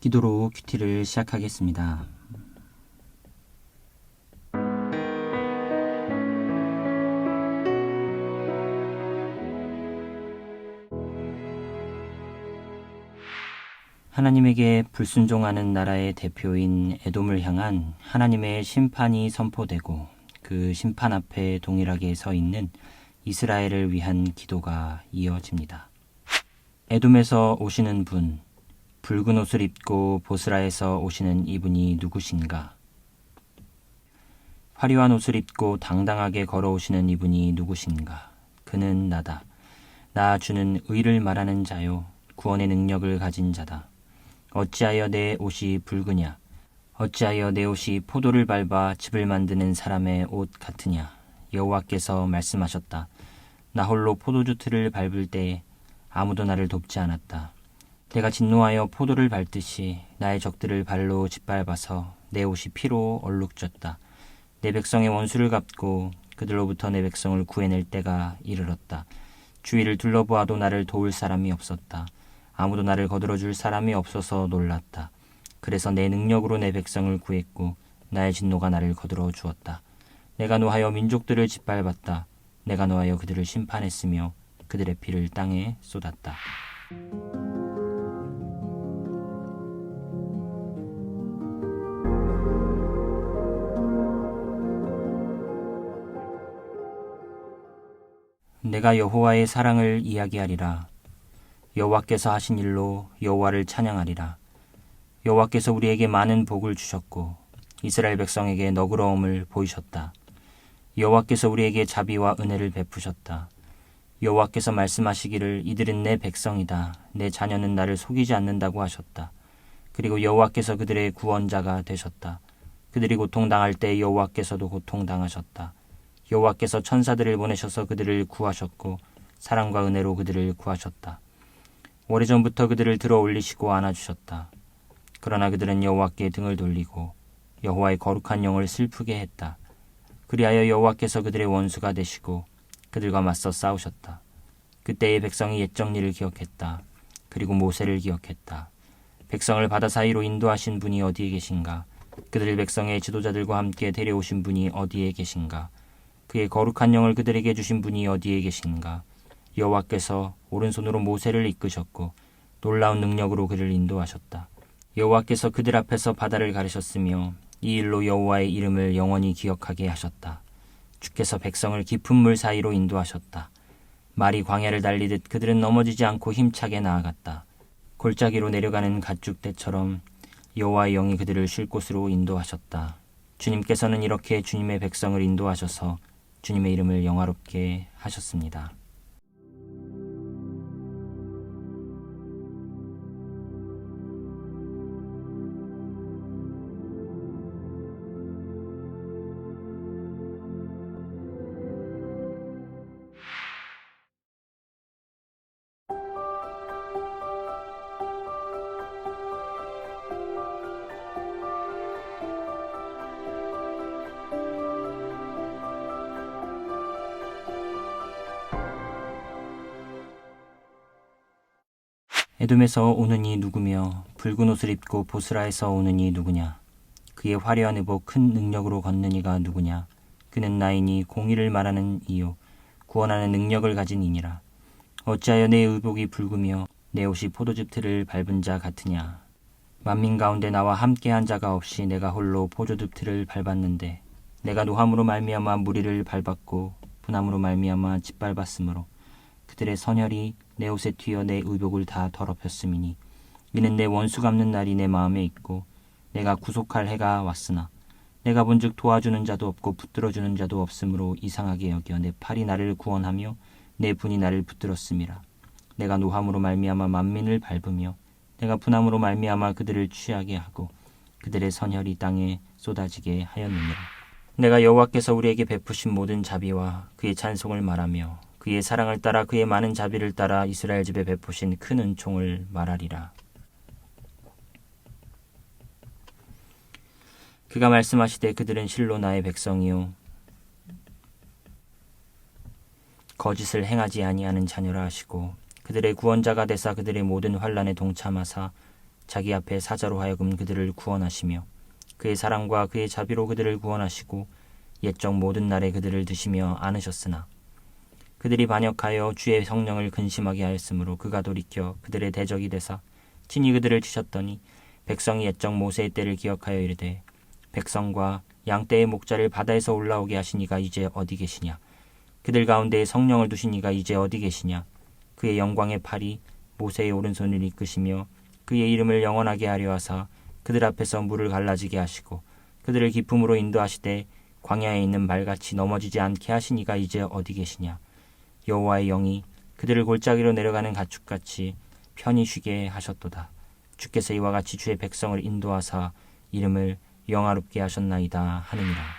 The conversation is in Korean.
기도로 큐티를 시작하겠습니다. 하나님에게 불순종하는 나라의 대표인 에돔을 향한 하나님의 심판이 선포되고 그 심판 앞에 동일하게 서 있는 이스라엘을 위한 기도가 이어집니다. 에돔에서 오시는 분, 붉은 옷을 입고 보스라에서 오시는 이분이 누구신가? 화려한 옷을 입고 당당하게 걸어오시는 이분이 누구신가? 그는 나다. 나 주는 의를 말하는 자요. 구원의 능력을 가진 자다. 어찌하여 내 옷이 붉으냐? 어찌하여 내 옷이 포도를 밟아 집을 만드는 사람의 옷 같으냐? 여호와께서 말씀하셨다. 나 홀로 포도주 틀을 밟을 때에 아무도 나를 돕지 않았다. 내가 진노하여 포도를 밟듯이 나의 적들을 발로 짓밟아서 내 옷이 피로 얼룩졌다. 내 백성의 원수를 갚고 그들로부터 내 백성을 구해낼 때가 이르렀다. 주위를 둘러보아도 나를 도울 사람이 없었다. 아무도 나를 거들어줄 사람이 없어서 놀랐다. 그래서 내 능력으로 내 백성을 구했고 나의 진노가 나를 거들어 주었다. 내가 노하여 민족들을 짓밟았다. 내가 노하여 그들을 심판했으며 그들의 피를 땅에 쏟았다. 내가 여호와의 사랑을 이야기하리라. 여호와께서 하신 일로 여호와를 찬양하리라. 여호와께서 우리에게 많은 복을 주셨고 이스라엘 백성에게 너그러움을 보이셨다. 여호와께서 우리에게 자비와 은혜를 베푸셨다. 여호와께서 말씀하시기를 이들은 내 백성이다. 내 자녀는 나를 속이지 않는다고 하셨다. 그리고 여호와께서 그들의 구원자가 되셨다. 그들이 고통당할 때 여호와께서도 고통당하셨다. 여호와께서 천사들을 보내셔서 그들을 구하셨고 사랑과 은혜로 그들을 구하셨다. 오래전부터 그들을 들어 올리시고 안아주셨다. 그러나 그들은 여호와께 등을 돌리고 여호와의 거룩한 영을 슬프게 했다. 그리하여 여호와께서 그들의 원수가 되시고 그들과 맞서 싸우셨다. 그때의 백성이 옛 정리를 기억했다. 그리고 모세를 기억했다. 백성을 바다 사이로 인도하신 분이 어디에 계신가? 그들 백성의 지도자들과 함께 데려오신 분이 어디에 계신가? 그의 거룩한 영을 그들에게 주신 분이 어디에 계신가? 여호와께서 오른손으로 모세를 이끄셨고 놀라운 능력으로 그를 인도하셨다. 여호와께서 그들 앞에서 바다를 가르셨으며 이 일로 여호와의 이름을 영원히 기억하게 하셨다. 주께서 백성을 깊은 물 사이로 인도하셨다. 말이 광야를 달리듯 그들은 넘어지지 않고 힘차게 나아갔다. 골짜기로 내려가는 가축대처럼 여호와의 영이 그들을 쉴 곳으로 인도하셨다. 주님께서는 이렇게 주님의 백성을 인도하셔서 주님의 이름을 영화롭게 하셨습니다. 에돔에서 오는 이 누구며 붉은 옷을 입고 보스라에서 오는 이 누구냐? 그의 화려한 의복 큰 능력으로 걷는 이가 누구냐? 그는 나이니 공의를 말하는 이요 구원하는 능력을 가진 이니라. 어찌하여 내 의복이 붉으며 내 옷이 포도즙 틀을 밟은 자 같으냐? 만민 가운데 나와 함께한 자가 없이 내가 홀로 포도즙 틀을 밟았는데 내가 노함으로 말미암아 무리를 밟았고 분함으로 말미암아 짓밟았으므로 그들의 선혈이 내 옷에 튀어 내 의복을 다 더럽혔음이니 이는 내 원수 갚는 날이 내 마음에 있고 내가 구속할 해가 왔으나 내가 본즉 도와주는 자도 없고 붙들어 주는 자도 없으므로 이상하게 여겨 내 팔이 나를 구원하며 내 분이 나를 붙들었음이라. 내가 노함으로 말미암아 만민을 밟으며 내가 분함으로 말미암아 그들을 취하게 하고 그들의 선혈이 땅에 쏟아지게 하였느니라. 내가 여호와께서 우리에게 베푸신 모든 자비와 그의 찬송을 말하며 그의 사랑을 따라 그의 많은 자비를 따라 이스라엘 집에 베푸신 큰 은총을 말하리라. 그가 말씀하시되 그들은 실로 나의 백성이요 거짓을 행하지 아니하는 자녀라 하시고 그들의 구원자가 되사 그들의 모든 환란에 동참하사 자기 앞에 사자로 하여금 그들을 구원하시며 그의 사랑과 그의 자비로 그들을 구원하시고 옛적 모든 날에 그들을 드시며 안으셨으나 그들이 반역하여 주의 성령을 근심하게 하였으므로 그가 돌이켜 그들의 대적이 되사 친히 그들을 치셨더니 백성이 옛적 모세의 때를 기억하여 이르되 백성과 양 떼의 목자를 바다에서 올라오게 하신 이가 이제 어디 계시냐? 그들 가운데에 성령을 두신 이가 이제 어디 계시냐? 그의 영광의 팔이 모세의 오른손을 이끄시며 그의 이름을 영원하게 하려 하사 그들 앞에서 물을 갈라지게 하시고 그들을 기품으로 인도하시되 광야에 있는 말같이 넘어지지 않게 하신 이가 이제 어디 계시냐 여호와의 영이 그들을 골짜기로 내려가는 가축같이 편히 쉬게 하셨도다. 주께서 이와 같이 주의 백성을 인도하사 이름을 영화롭게 하셨나이다 하느니라